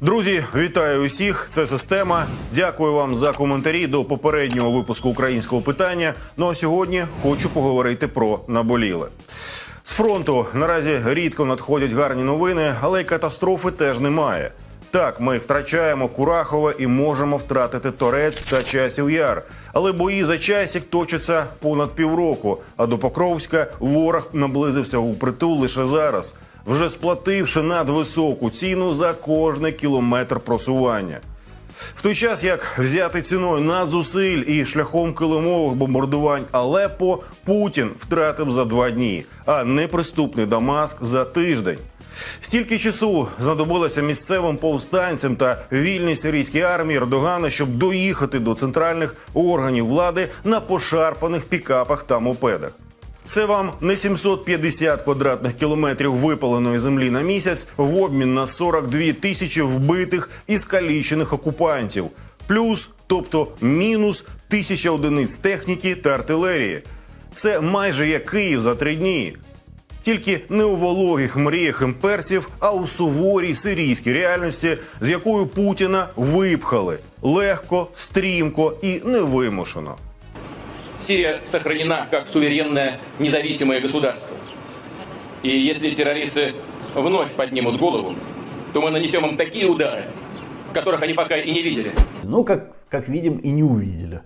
Друзі, вітаю усіх. Це система. Дякую вам за коментарі до попереднього випуску українського питання. Ну а сьогодні хочу поговорити про наболіле. З фронту наразі рідко надходять гарні новини, але й катастрофи теж немає. Так, ми втрачаємо Курахове і можемо втратити Торець та Часів Яр. Але бої за часік точаться понад півроку. А до Покровська ворог наблизився у притул лише зараз, вже сплативши надвисоку ціну за кожний кілометр просування. В той час, як взяти ціною надзусиль і шляхом килимових бомбардувань Алеппо, Путін втратив за два дні, а неприступний Дамаск за тиждень. Стільки часу знадобилося місцевим повстанцям та вільній сирійській армії Ердогана, щоб доїхати до центральних органів влади на пошарпаних пікапах та мопедах. Це вам не 750 квадратних кілометрів випаленої землі на місяць в обмін на 42 тисячі вбитих і скалічених окупантів, плюс, тобто мінус тисяча одиниць техніки та артилерії. Це майже як Київ за три дні. Тільки не у вологих мріях імперців, а у суворій сирійській реальності, з якою Путіна випхали легко, стрімко і невимушено. Сирия сохранена как суверенное независимое государство. И если террористы вновь поднимут голову, то мы нанесем им такие удары, которых они пока и не видели. Ну, как, как видим, и не увидели.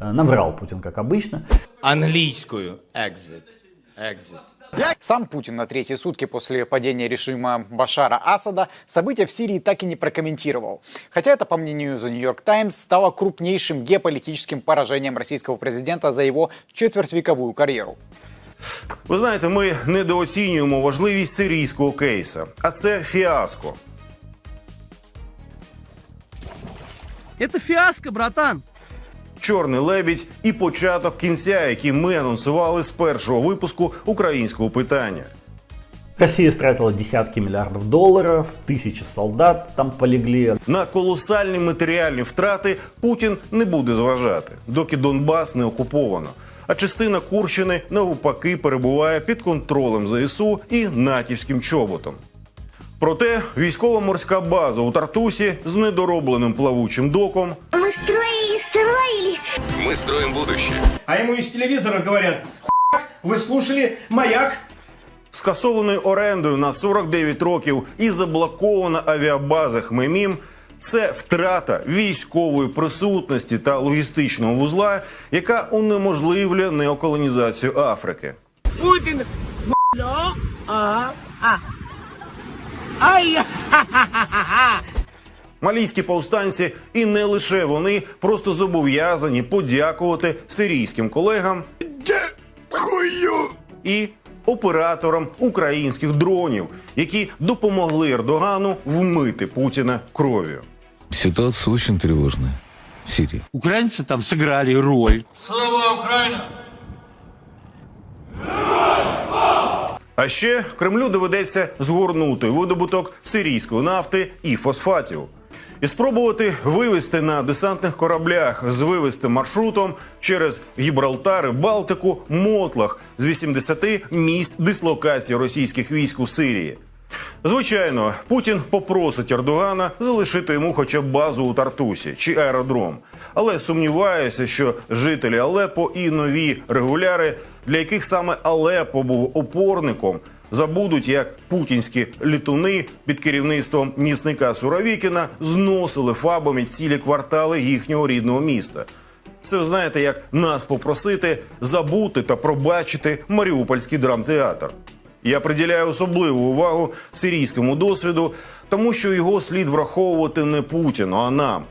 Э, Наврал Путин, как обычно. английскую exit. Exit. Сам Путин на третьи сутки после падения режима Башара Асада события в Сирии так и не прокомментировал. Хотя это, по мнению The New York Times, стало крупнейшим геополитическим поражением российского президента за его четвертьвековую карьеру. Ви знаєте, ми недооцінюємо важливість сирійського кейса, а це фіаско. Это фиаско, братан. Чорний лебідь і початок кінця, який ми анонсували з першого випуску українського питання. Россия стратила десятки миллиардов долларов, тысячи солдат там полегли. На колосальні матеріальні втрати Путін не буде зважати, доки Донбас не окуповано. А частина Курщини навпаки перебуває під контролем ЗСУ і натівським чоботом. Проте військово-морська база у Тартусі з недоробленим плавучим доком Мы строили, строили. Мы строим будущее. А ему из телевизора говорят, «Хуяк, вы слушали «Маяк», скасованою орендою на 49 років і заблокована авіабаза Хмемім – це втрата військової присутності та логістичного вузла, яка унеможливлює неоколонізацію Африки. Путин. А, а. Ай, Малійські повстанці, і не лише вони, просто зобов'язані подякувати сирійським колегам і операторам українських дронів, які допомогли Ердогану вмити Путіна кров'ю. Ситуация очень тревожная в Сирии. Украинцы там сыграли роль. А ще Кремлю доведеться згорнути видобуток сирійської нафти і фосфатів. І спробувати вивести на десантних кораблях з вивести маршрутом через Гібралтар Балтику мотлах з 80 місць дислокації російських військ у Сирії. Звичайно, Путін попросить Ердогана залишити йому хоча б базу у Тартусі чи аеродром. Але сумніваюся, що жителі Алеппо і нові регуляри, для яких саме Алеппо був опорником, забудуть, як путінські літуни під керівництвом місника Суровікіна зносили фабами цілі квартали їхнього рідного міста. Це ви знаєте, як нас попросити забути та пробачити Маріупольський драмтеатр. Я приділяю особливу увагу сирійському досвіду, тому що його слід враховувати не Путіну, а нам.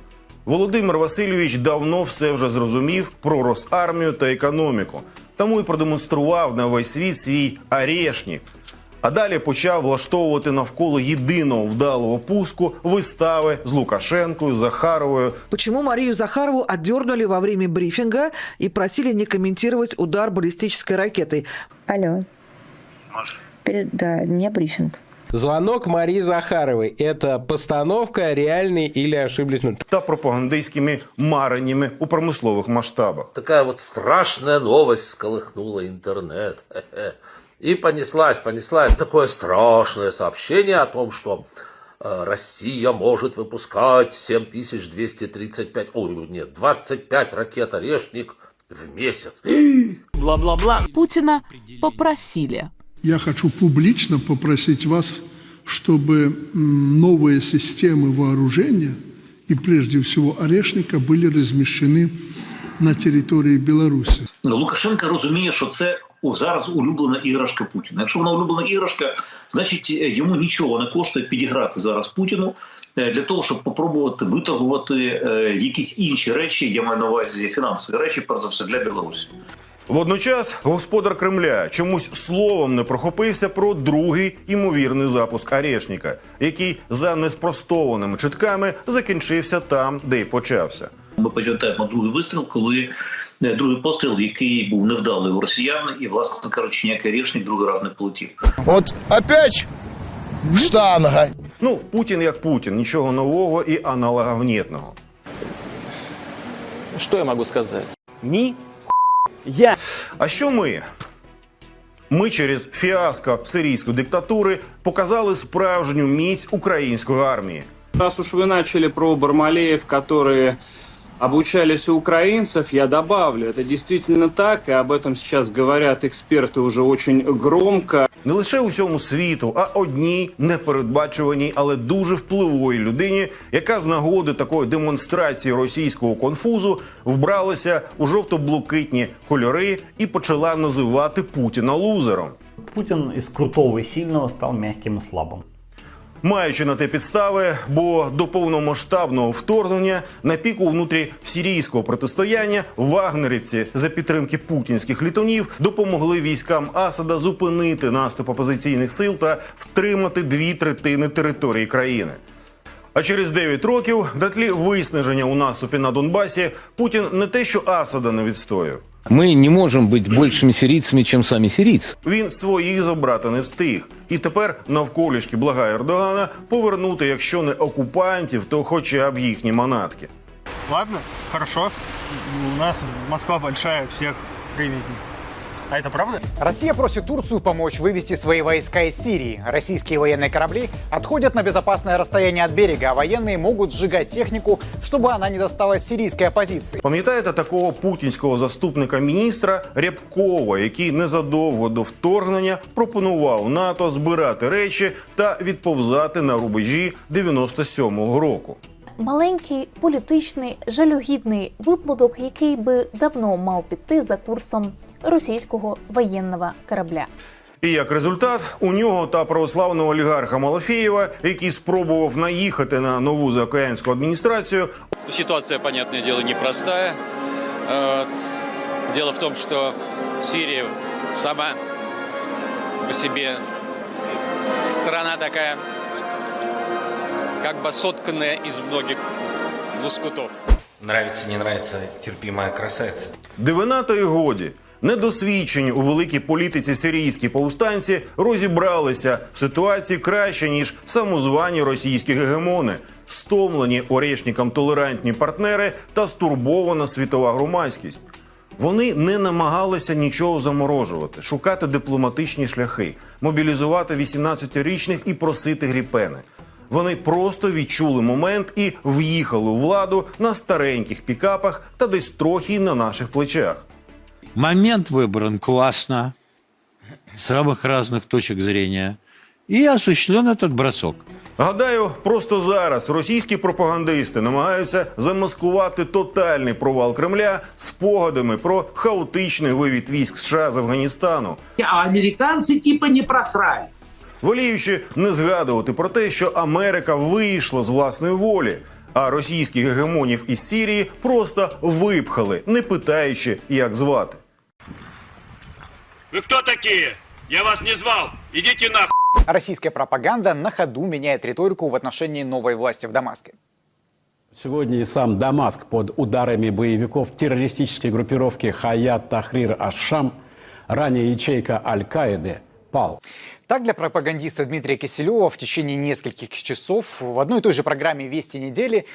Володимир Васильович давно все вже зрозумів про Росармію та економіку, тому і продемонстрував на весь світ свій арешник. А далі почав влаштовувати навколо єдиного вдалого пуску вистави з Лукашенкою, Захаровою Почему Марию Захарову отдернули во время брифинга и просили не комментировать удар баллистической ракетой? Алло. Перед- Да, у меня брифинг. Звонок Марии Захаровой. Это постановка, реальный или ошиблись? Та пропагандистськими мареннями у промислових масштабах. такая вот страшная новость сколыхнула интернет. И понеслась, понеслась такое страшное сообщение о том, что э, Россия может выпускать 7235, ой, нет, 25 ракет «Орешник» в месяц. Бла-бла-бла. Путина попросили Я хочу публично попросить вас, чтобы м, новые системы вооружения и прежде всего орешника были размещены на территории Беларуси. Ну, Лукашенко розуміє, що це о, зараз улюблена іграшка Путіна. Якщо вона улюблена іграшка, значить е, йому нічого не коштує підіграти зараз Путіну е, для того, щоб попробувати виторгувати е, якісь інші речі. Я маю на увазі фінансові речі, перш за все для Білорусі. Водночас господар Кремля чомусь словом не прохопився про другий імовірний запуск Арешника, який за неспростованими чутками закінчився там, де й почався. Ми пам'ятаємо другий вистріл, коли е, другий постріл, який був невдалий у росіян, і власне кажучи, ніякий рішник другий раз не полетів. Вот опять штанга. Ну, Путін як Путін, нічого нового і аналоговнєтного. Что я могу сказать? Ни я. А що ми? Ми через фіаско сирійської диктатури показали справжню міць української армії. Раз уж вы начали про Бармалеев, которые обучались у украинцев, я добавлю, это действительно так, и об этом сейчас говорят эксперты уже очень громко. Не лише усьому світу, а одній непередбачуваній, але дуже впливовій людині, яка з нагоди такої демонстрації російського конфузу вбралася у жовто-блакитні кольори і почала називати Путіна лузером. Путин из крутого и сильного стал мягким и слабым. Маючи на те підстави, бо до повномасштабного вторгнення на піку внутрі сірійського протистояння вагнерівці за підтримки путінських літунів допомогли військам Асада зупинити наступ опозиційних сил та втримати дві третини території країни. А через 9 років, на тлі виснаження у наступі на Донбасі, Путін не те, що Асада не відстояв. Мы не можем быть большими сирийцами, чем сами сирийцы. Він своїх забрати не встиг. І тепер навколішки благає Ердогана повернути, якщо не окупантів, то хоча б їхні манатки. Ладно, хорошо. У нас Москва большая, всех примет. А это правда? Россия просит Турцию помочь вывести свои войска из Сирии. Российские военные корабли отходят на безопасное расстояние от берега, а военные могут сжигать технику, чтобы она не досталась сирийской оппозиции. Пам'ятаєте такого путінського заступника міністра Рябкова, який незадовго до вторгнення пропонував НАТО збирати речі та відповзати на рубежі 97-го року. Маленький політичний жалюгідний виплодок, який би давно мав піти за курсом російського воєнного корабля. І як результат, у нього та православного олігарха Малафєєва, який спробував наїхати на нову заокеанську адміністрацію, Ситуация, понятное дело, непростая. Вот. Дело в том, что Сирия сама по себе страна такая, как бы сотканная из многих лоскутов. Нравится, не нравится, терпимая красавица. Дивина то й годі. Недосвідчені у великій політиці сирійські повстанці розібралися в ситуації краще ніж самозвані російські гегемони, стомлені орешникам толерантні партнери та стурбована світова громадськість. Вони не намагалися нічого заморожувати, шукати дипломатичні шляхи, мобілізувати 18-річних і просити гріпени. Вони просто відчули момент і в'їхали у владу на стареньких пікапах та десь трохи й на наших плечах. Момент выбран классно, с самых разных точек зрения. И осуществлен этот бросок. Гадаю, просто зараз російські пропагандисти намагаються замаскувати тотальний провал Кремля спогадами про хаотичний вивід військ США з Афганістану, А американцы типа не просрали. воліючи не згадувати про те, що Америка вийшла з власної волі, а російських гегемонів із Сірії просто випхали, не питаючи, як звати. Вы кто такие? Я вас не звал. Идите нахуй. Российская пропаганда на ходу меняет риторику в отношении новой власти в Дамаске. Сегодня и сам Дамаск под ударами боевиков террористической группировки Хаят Тахрир Аш-Шам, ранее ячейка Аль-Каиды, пал. Так, для пропагандиста Дмитрия Киселева в течение нескольких часов в одной и той же программе «Вести недели»,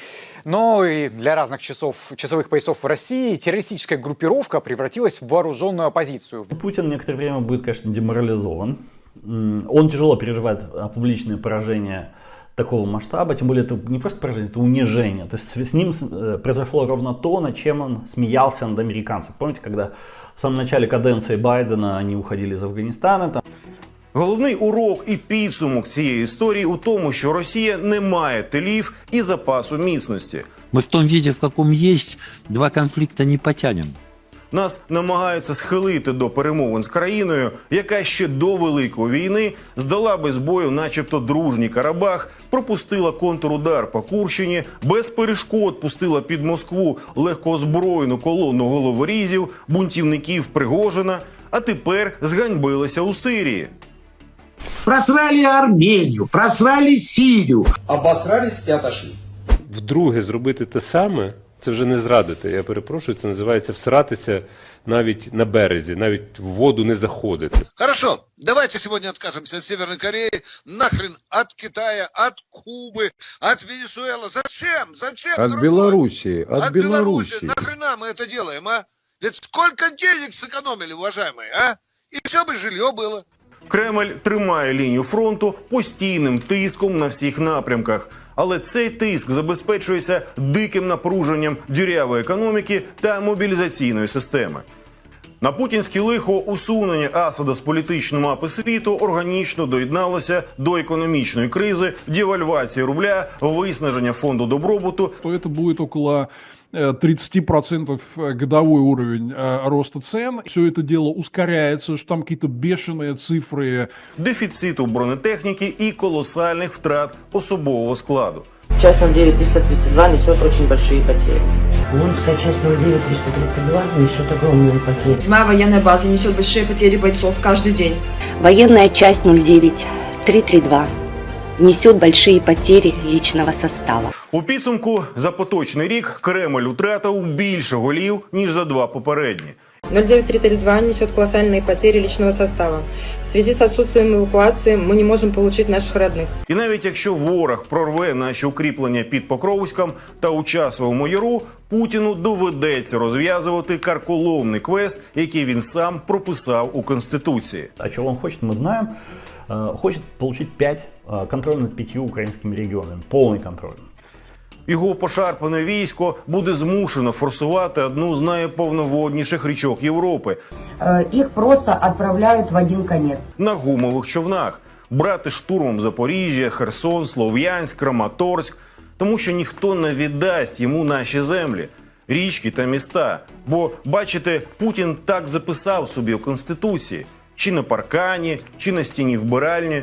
но и для разных часов, часовых поясов в России террористическая группировка превратилась в вооруженную оппозицию. Путин некоторое время будет, конечно, деморализован. Он тяжело переживает а, публичное поражение такого масштаба, тем более это не просто поражение, это унижение. То есть с с ним э, произошло ровно то, над чем он смеялся над американцами. Помните, когда в самом начале каденции Байдена они уходили из Афганистана, там, Головний урок і підсумок цієї історії у тому, що Росія не має тилів і запасу міцності. Ми в тому віді, в каком є, два конфлікти не потянем. Нас намагаються схилити до перемовин з країною, яка ще до великої війни здала без бою, начебто дружній Карабах, пропустила контрудар по Курщині, без перешкод пустила під Москву легкоозброєну колону головорізів, бунтівників Пригожина, а тепер зганьбилася у Сирії. Просрали Армению, просрали Сирию. Обосрались и отошли. Вдруге зробити те саме, це вже не зрадити. Я перепрошую, це називається всратися навіть на березі, навіть в воду не заходити. Хорошо, давайте сегодня откажемся от Северной Кореи, нахрен от Китая, от Кубы, от Венесуэлы. Зачем? Зачем? От дорогой? Белоруссии, от, От Беларуси. Белоруссии. Нахрена мы это делаем, а? Ведь сколько денег сэкономили, уважаемые, а? И все бы жилье было. Кремль тримає лінію фронту постійним тиском на всіх напрямках. Але цей тиск забезпечується диким напруженням дірявої економіки та мобілізаційної системи. На путінське лихо усунення Асада з політичної мапи світу органічно доєдналося до економічної кризи, девальвації рубля, виснаження фонду добробуту то це буде около 30% годовой уровень э, роста цен. Все это дело ускоряется, что там какие-то бешеные цифры. дефіциту бронетехніки і колосальних втрат особового складу. Часть 09332 несет очень большие потери. Лунская часть 09332 несет огромные потери. Седьмая военная база несет большие потери бойцов каждый день. Военная часть 09332 несет большие потери личного состава. У підсумку за поточний рік Кремль утратив більше голів ніж за два попередні. 09332 несет колоссальные потери личного состава. В связи с отсутствием эвакуации мы не можем получить наших родных. І навіть якщо ворог прорве наші укріплення під Покровськом та у часовому яру, Путіну доведеться розв'язувати карколомний квест, який він сам прописав у конституції. А чего он хочет, мы знаем. Э, Хочет получить 5 контроль над пятью украинскими регионами. Полный контроль. Його пошарпане військо буде змушено форсувати одну з найповноводніших річок Європи Их просто отправляют в один конец. на гумових човнах, брати штурмом Запоріжжя, Херсон, Слов'янськ, Краматорськ, тому що ніхто не віддасть йому наші землі, річки та міста. Бо, бачите, Путін так записав собі у конституції, чи на паркані, чи на стіні вбиральні.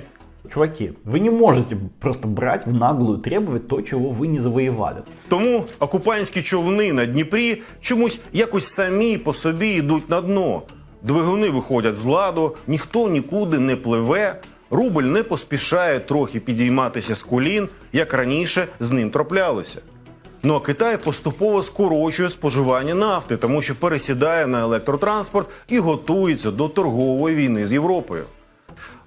Чуваки, вы не можете просто брать в наглую требовать то, чего вы не завоевали. Тому окупантські човни на Дніпрі чомусь якось самі по собі йдуть на дно. Двигуни виходять з ладу, ніхто нікуди не пливе. Рубль не поспішає трохи підійматися з колін, як раніше з ним траплялося. Ну а Китай поступово скорочує споживання нафти, тому що пересідає на електротранспорт і готується до торгової війни з Європою.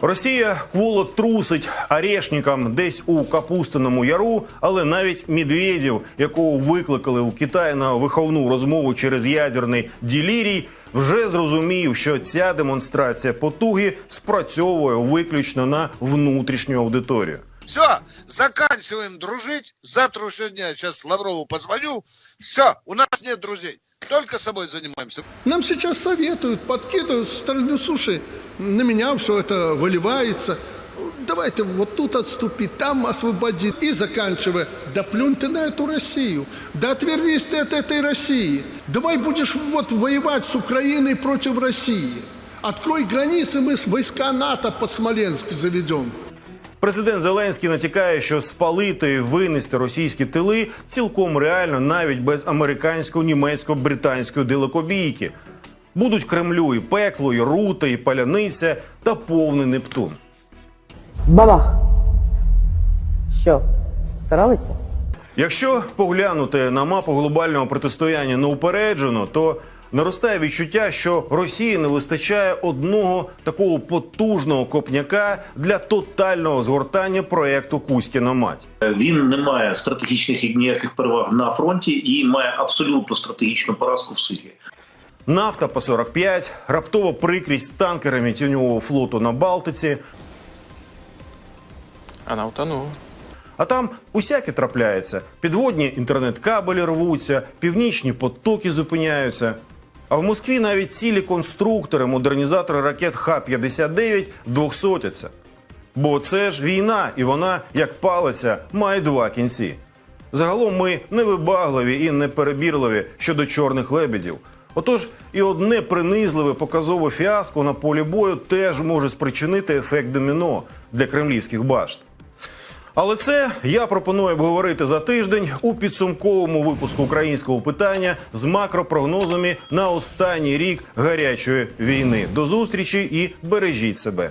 Росія кволо трусить арешникам десь у Капустиному яру, але навіть Медведєв, якого викликали у Китай на виховну розмову через ядерний ділірій, вже зрозумів, що ця демонстрація потуги спрацьовує виключно на внутрішню аудиторію. Все, заканчиваем дружить. С завтрашнего дня сейчас Лаврову позвоню. Все, у нас нет друзей. Только собой занимаемся. Нам сейчас советуют, подкидывают со стороны суши. На меня все это выливается. Давайте вот тут отступи, там освободи. И заканчивая, да плюнь ты на эту Россию. Да отвернись ты от этой России. Давай будешь вот воевать с Украиной против России. Открой границы, мы войска НАТО под Смоленск заведем. Президент Зеленський натякає, що спалити і винести російські тили цілком реально навіть без американсько-німецько-британської далекобійки. Будуть Кремлю і пекло, і рута, і паляниця та повний Нептун. Бабах. Що, старалися? Якщо поглянути на мапу глобального протистояння неупереджено, то наростає відчуття, що Росії не вистачає одного такого потужного копняка для тотального згортання проекту Кузькіна мать. Він не має стратегічних і ніяких переваг на фронті і має абсолютно стратегічну поразку в Сирії. Нафта по 45, раптова прикрість танкерами тіньового флоту на Балтиці. Она утонула. А там усяке трапляється. Підводні інтернет-кабелі рвуться, північні потоки зупиняються. А в Москві навіть цілі конструктори, модернізатори ракет Х-59 двохсотяться. Бо це ж війна, і вона, як палиця, має два кінці. Загалом ми невибагливі і неперебірливі щодо чорних лебедів. Отож, і одне принизливе показове фіаско на полі бою теж може спричинити ефект доміно для кремлівських башт. Але це я пропоную обговорити за тиждень у підсумковому випуску українського питання з макропрогнозами на останній рік гарячої війни. До зустрічі і бережіть себе.